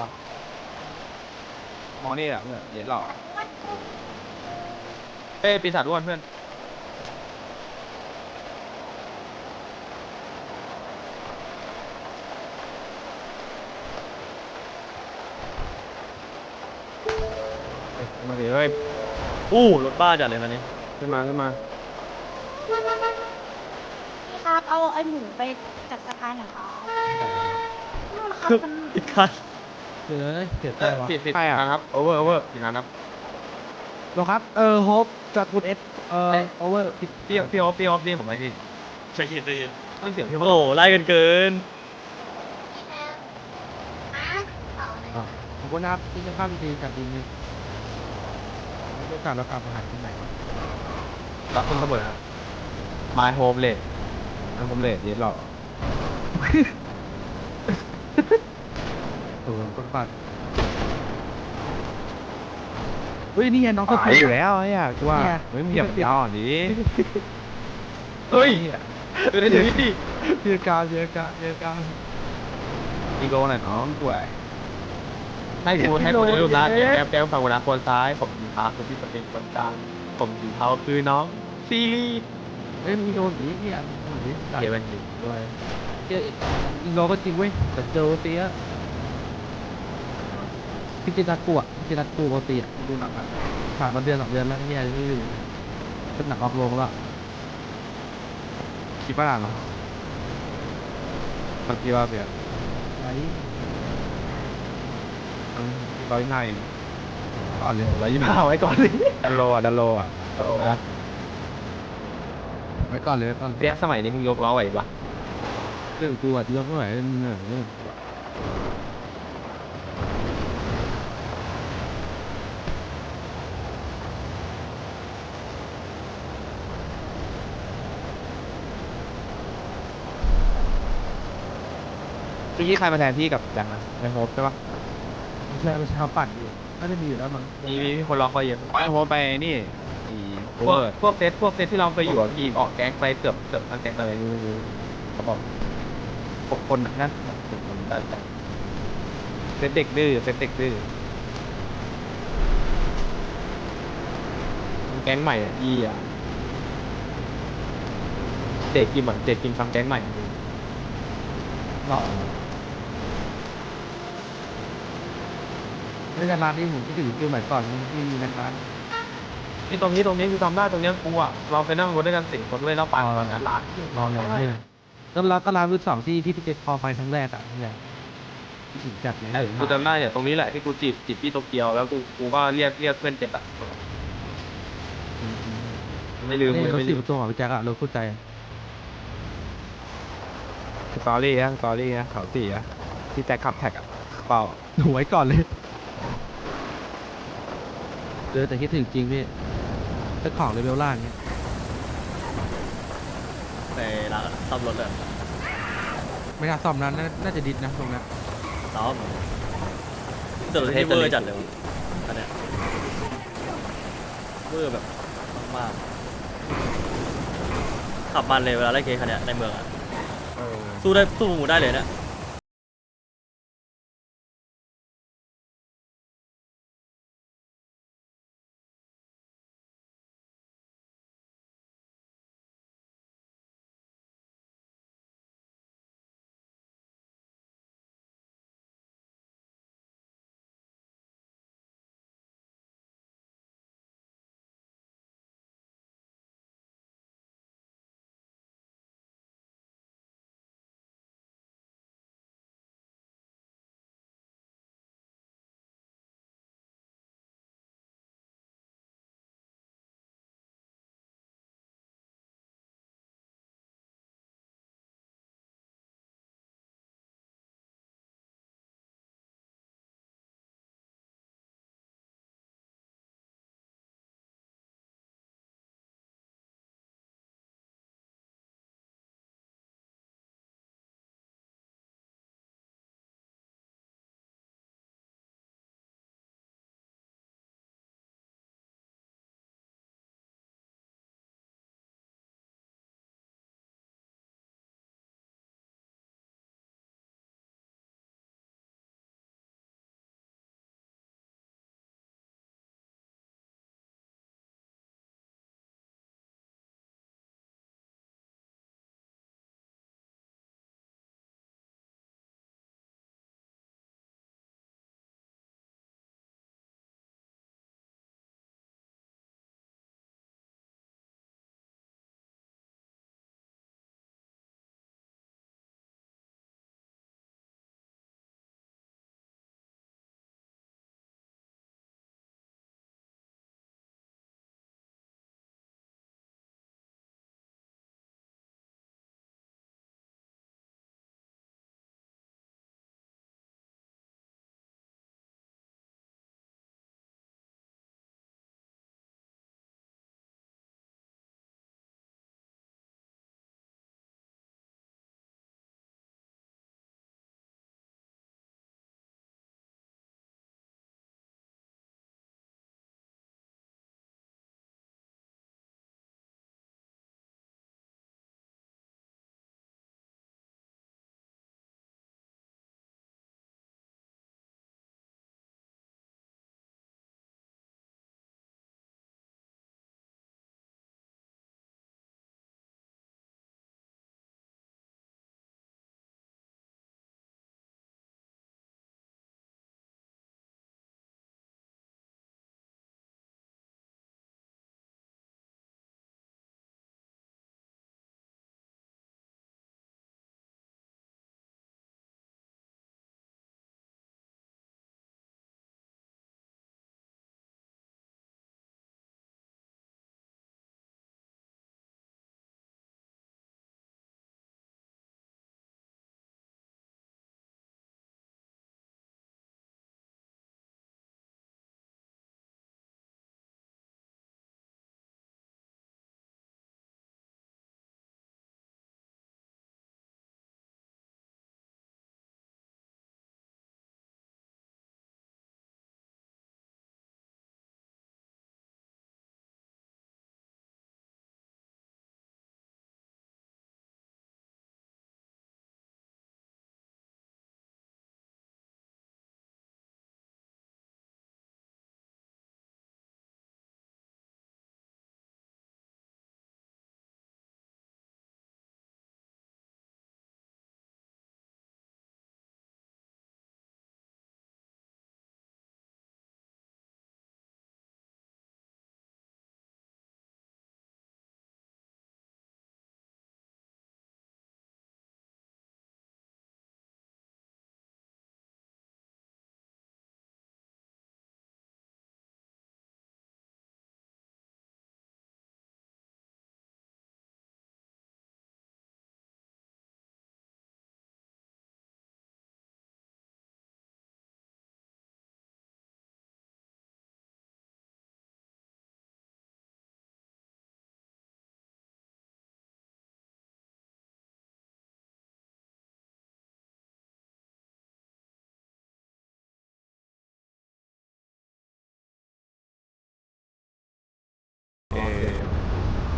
ปะมองนี่อะเพื่อนเดี๋ยวหลอกเอ้ยปีศาจอ้วนเพื่อนเฮ้ยมาดิเฮ้ยอู้รถบ้าจัดเลยคันนี้ขึ้นมาขึ้นมาพี่ครับเอาไอ้หมูไปจัดสะพานหน่อยครับนู่นครับมัน อีกคัน เดี๋ยวเลยเสียใจเอ้ยวะผิดผิดใช่อะครับโอเวอร์โอเวอร์อย่างนั้นครับรอครับ เออโฮปจากคุณเอสเออโอเวอร์ พี่พี่พี่โอ๊ฟพี่โอ๊ฟนี่ผมไม่พี่ใจเย็นใจเย็นต้นเสียงพี่โอ้โหไล่กันเกิน ผมก็นับที่จะข้ามดีกับดีนึงโอกาสเรากลับมาหาที่ไหนวะรับคุณเสมอครับ My Home เลทอันผมเลทเย็ดหรอ กเออก็ปัดเฮ้ยนี่ไงน้องก็หายอยู่แล้วไอ้อะคือว่าเนี่ยเฮ้ยมึงอย่าไปยาวอ่อนดิเฮ้ยดูได้ถึงที่เจอการเจอการเจอการอีโก้หน่อยน้องด้วยให้กูให้กูรูปนะแก้มแก้มฝั่งกูนะคนซ้าย ผมสีฟ้าคนที่สเปนคนกลางผมสีเทาคือน้องซีรีส์เอ้ยมีโดนอีกเนี่ยโดนอีกเกียร์มันอยู่ด้วยเจออิงโลก็จริงเว้ยแต่เจอเตี้ย พี่จินัดกูอะพี่จินัดกูปกติอะดูหนังอะผ่านมาเดือนสองเดือนแล้วเนี่ยนี่เป็นหนังออกโรงแล้วคิดว่าหลังเหรอมันคิดว่าเปลี่ยนไอ้ร้อยห้าเองก่อนเลยร้อยยี่สิบห้าไว้ก่อนสิดันโลอะดันโลอะไว้ก่อนเลยไว้ก่อนเรียกสมัยนี้มึงยกล้อไหวปะเรื่องกูอะที่เราไม่ไหวเรื่องเรื่อง เมื่อกี้ใครมาแทนที่กับแจ็คนะไอโฮปใช่ปะไม่ใช่ไม่ใช่เขาปั่นอยู่น่าจะมีอยู่แล้วมั้งมีมีคนร้องเขาเยอะไอโฮปไปนี่อีพวกพวกเซตพวกเซตที่เราเคยอยู่อะพี่ออกแก๊งไปเกือบเกือบทั้งแก๊งเลยเขาบอกหกคนนะนั่นหกคนได้แต่เซตเด็กดื้อเซตเด็กดื้อแก๊งใหม่อะยี่อะเด็กกินเหมือนเด็กกินฟังแก๊งใหม่หล่อ ไม่ใช่ร้านที่ผมที่ถึงคือใหม่ก่อนที่มีร้านนี่ตรงนี้ตรงนี้คือทำได้ตรงเนี้ยกูอะเราเคยนั่งรถด้วยกันสี่คนเลยแล้วไปตอนนั้นร้านลองอย่างนี้แล้วร้านก็ร้านมือสองที่ที่พี่เจคอไฟครั้งแรกอะเนี่ยถึงจัดเลยกูจำได้เนี่ยตรงนี้แหละที่กูจีบจีบพี่โตเกียวแล้วกูกูก็เรียกเรียกเพื่อนเจ็บอะไม่ลืมนี่เลยรถไม่สี่ลืมประตูของพี่แจ็คอะรถคู่ใจสตอรี่อะสตอรี่อะเขาสี่อะที่แจ็คขับแท็กอะเปล่าหนูไว้ก่อนเลย เจอแต่คิดถึงจริงพี่เจ้าของเลเวลล่างเนี่ยในร้านซ่อมรถเลยไม่น่าซ่อมนั้นน่าจะดิดนะตรงนั้นซ่อมแต่รถที่เวอร์จัดเลยวะคันเนี้ยเวอร์แบบมากๆขับมันเลยเวลาไล่เคสคันเนี้ยในเมืองอะสู้ได้สู้หมูได้เลยเนี่ย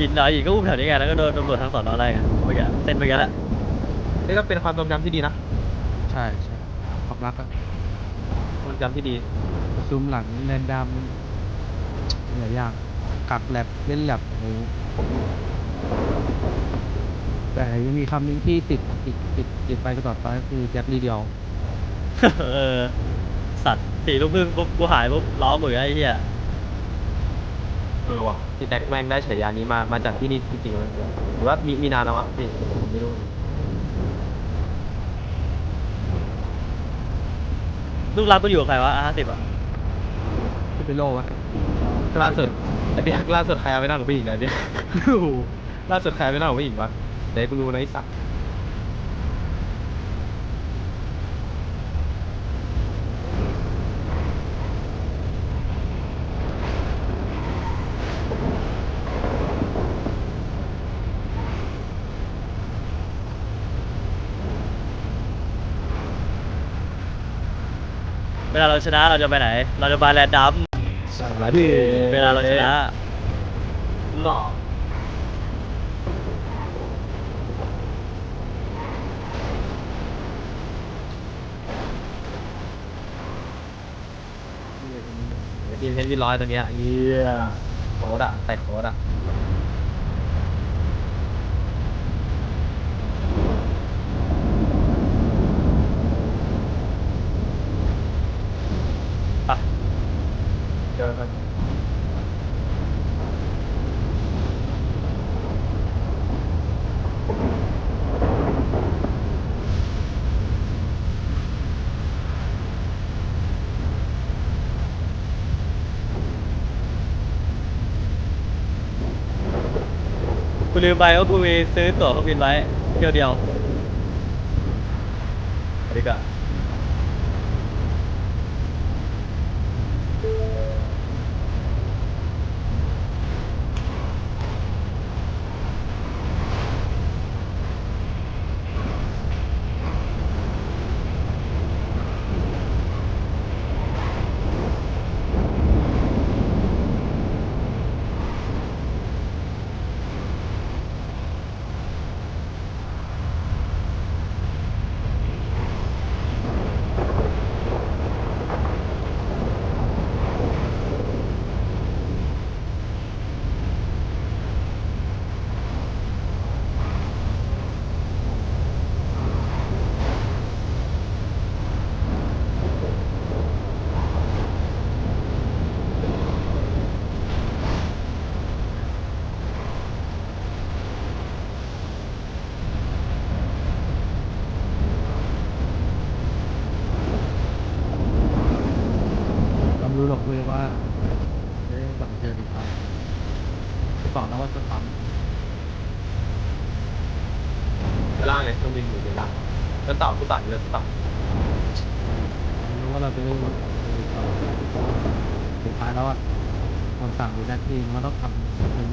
ยินเหรอยินก็อุ้มแถวนี้ไงแล้วก็โดนตำรวจทั้งสอนอไล่ไงเมื่อกี้เส้นเมื่อกี้แหละนี่ก็เป็นความทรงจำที่ดีนะใช่ใช่ความรักอะความทรงจำที่ดีซุ้มหลังแลนดำหลายอย่างกักแลบเล่นแลบโอ้โหแต่ยังมีคำหนึงที่ติดติดติดติดไปตลอดไปก็คือแจ็คลีเดียวเออสัตว์สี่ลูกครึ่งปุ๊บกูหายปุ๊บล้อมือไอ้เหี้ยเออว่ะที่แจ็คแม่งได้ฉายานี้มา มาจากที่นี่จริงๆเลยหรือว่ามีมีนานแล้วอะพี่ผมไม่รู้ ลูกรักก็อยู่กับใครวะห้าสิบอะที่เป็นโลวะล่าสุดไอ้เดียล่าสุดใครเอาไปนั่งกับผู้หญิงนะเนี่ย ล่าสุดใครเอาไปนั่งกับผู้หญิงวะเดี๋ยวกูดูในะไอ้สักๆ เวลาเราชนะเราจะไปไหน เราจะไปแลนด์ดัมสั่งมาดิเวลาเราชนะหล่อทีมเพชรวีร้อยตัวเนี้ยเยี่ยโค้ดอะใส่โค้ดอะอะ ลืมไปว่ากูมีซื้อตั๋วเครื่องบินไว้เที่ยวเดียวดีกว่าไม่รู้หรอกเลยว่า เอ๊ะสั่งเจอดีกว่าบอกนะว่าจะปั๊มเวลาไงเครื่องบินอยู่เวลาเดินต่อกูตัดเดินต่อไม่รู้ว่าเราจะเล่นหมดเลยต่อสุดท้ายแล้วอะคนสั่งหรือหน้าที่มันก็ต้องทำเป็น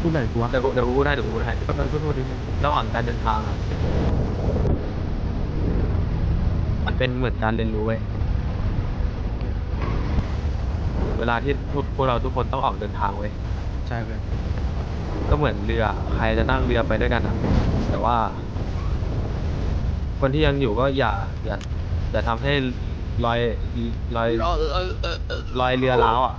พูดไหนกูวะเดี๋ยวกูเดี๋ยวกูพูดให้เดี๋ยวกูพูดให้ก็เลยพูดพูดดิระหว่างการเดินทางอะมันเป็นเหมือนการเรียนรู้เว้ย เวลาที่พวกพวกเราทุกคนต้องออกเดินทางเว้ยใช่เพื่อนก็เหมือนเรือใครจะนั่งเรือไปด้วยกันอะแต่ว่า คนที่ยังอยู่ก็อย่าอย่าอย่าทำให้ลอยลอยลอยเรือล้าวอะ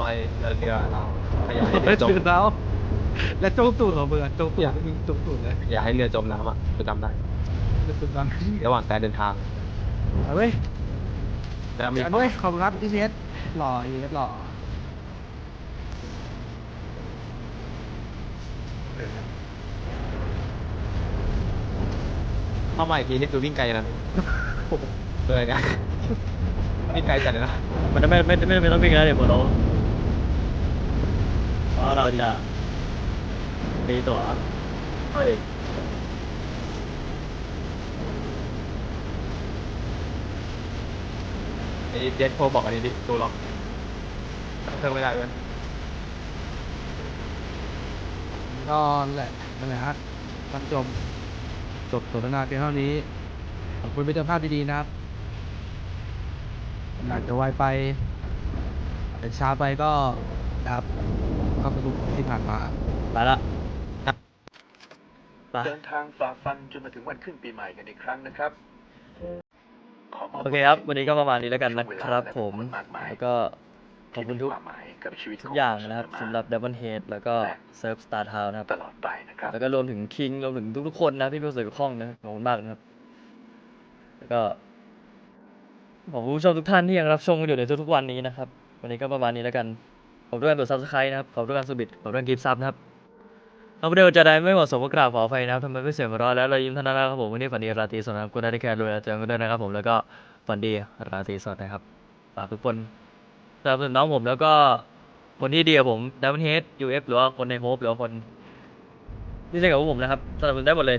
ลอยเรือเรือล้าวอย่าให้เรือจมตื่นแล้ว และโจงตูดของมึงอะโจงตูดมึงโจงตูดเลยอย่าให้เรือจมน้ำอะจะจำได้ จะตื่นกันระหว่างการเดินทางเอาเว้ยแล้วมีอันเว้ยขอบคุณครับพี่เชสหล่อเอสหล่อเข้ามาอีกทีนี่คือวิ่งไกลนะเลยนะวิ่งไกลจัดเลยนะมันไม่ไม่ไม่ไม่ต้องวิ่งแล้วเดี๋ยวหมดแล้วเพราะเราจะมีตั๋วเฮ้ย ไอ้เจ็ตโฟบอกอันนี้ดิตัวล็อกเพิ่มไม่ได้เลยก็แหละนั่นแหละฮะท่านผู้ชมจบสนทนาเพียงเท่านี้ ขอบคุณเป็นเจ้าภาพดีๆนะครับอาจจะไวไปอาจจะช้าไปก็นะครับก็สรุปที่ผ่านมาไปละไป เดินทางฝ่าฟันจนมาถึงวันขึ้นปีใหม่กันอีกครั้งนะครับ ขมบโอเคครับ วันนี้ก็ประมาณนี้แล้วกันนะครับผมมากมายแล้วก็ขอบคุณทุกที่มีความหมายกับชีวิตทุกอย่างผมนะครับเมสำหรับ Double Head แล้วก็เซิร์ฟ Star Town นะครับตลอดไปนะครับ แล้วก็รวมถึงคิงรวมถึงทุกๆคนนะที่มีส่วนเกี่ยวข้องนะครับขอบคุณมากนะครับ แล้วก็ขอบคุณผู้ชมทุกท่านที่ยังรับชมกันอยู่ในทุกๆวันนี้นะครับ วันนี้ก็ประมาณนี้แล้วกันขอบคุณการกด subscribe นะครับขอบคุณการสบิดขอบคุณการกิฟต์ซับนะครับ เอาประเดี๋ยวจะได้ไม่เหมาะสมก็กราบขออภัยนะครับทำไมไม่เสียงหัวเร้อนแล้วเรายิ้มเท่านั้นนะครับผมวันนี้ฝันดีราตรีสวัสดิ์นะครับคุณได้แค่รวยแล้วเจอกันด้วยนะครับผมแล้วก็ฝันดีราตรีสวัสดิ์นะครับฝากทุกคนสำหรับน้องผมแล้วก็คนที่ดีกับผมดับเบิลเฮดยูเอฟหรือว่าคนในโฮปหรือว่าคนที่เล่นกับพวกผมนะครับสนับสนุนได้หมดเลย